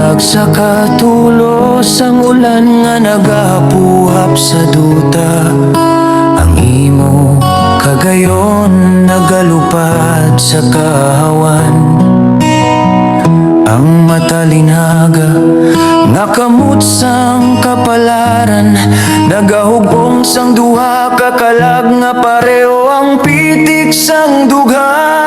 Bulag sa katulos ang ulan nga nagapuhap sa duta. Ang imo kagayon nagalupad sa kahawan. Ang matalinaga nga kamot sang kapalaran Nagahugong sang duha ka kalag nga pareho ang pitik sang dughan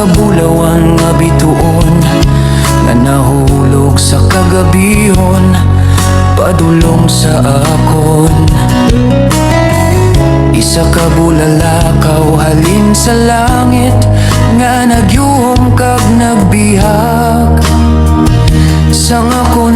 kabulawan nga bituon Nga nahulog sa kagabihon Padulong sa akon. Isa ka bulalakaw halin sa langit Nga nagyuhom kag nagbihag Sang akon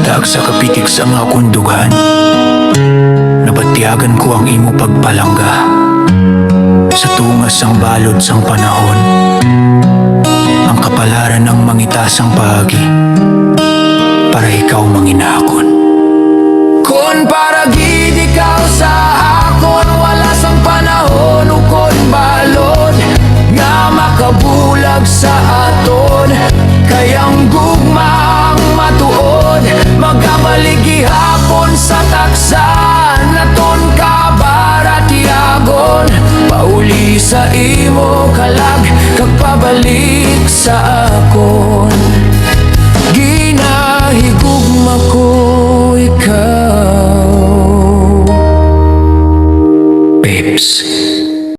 Dag sa kapitik sa mga kundugan. Nabatiagan ko ang imo pagpalangga. Sa tungas ang balod sang panahon. Ang kapalaran ng mangitasang pagi Para ikaw manginakon Kon para gid ikaw sa akon Wala sang panahon ukon balod Nga makabulag sa aton. Kayang gugmang bumalik sa akon Ginahigugma ko ikaw. Babes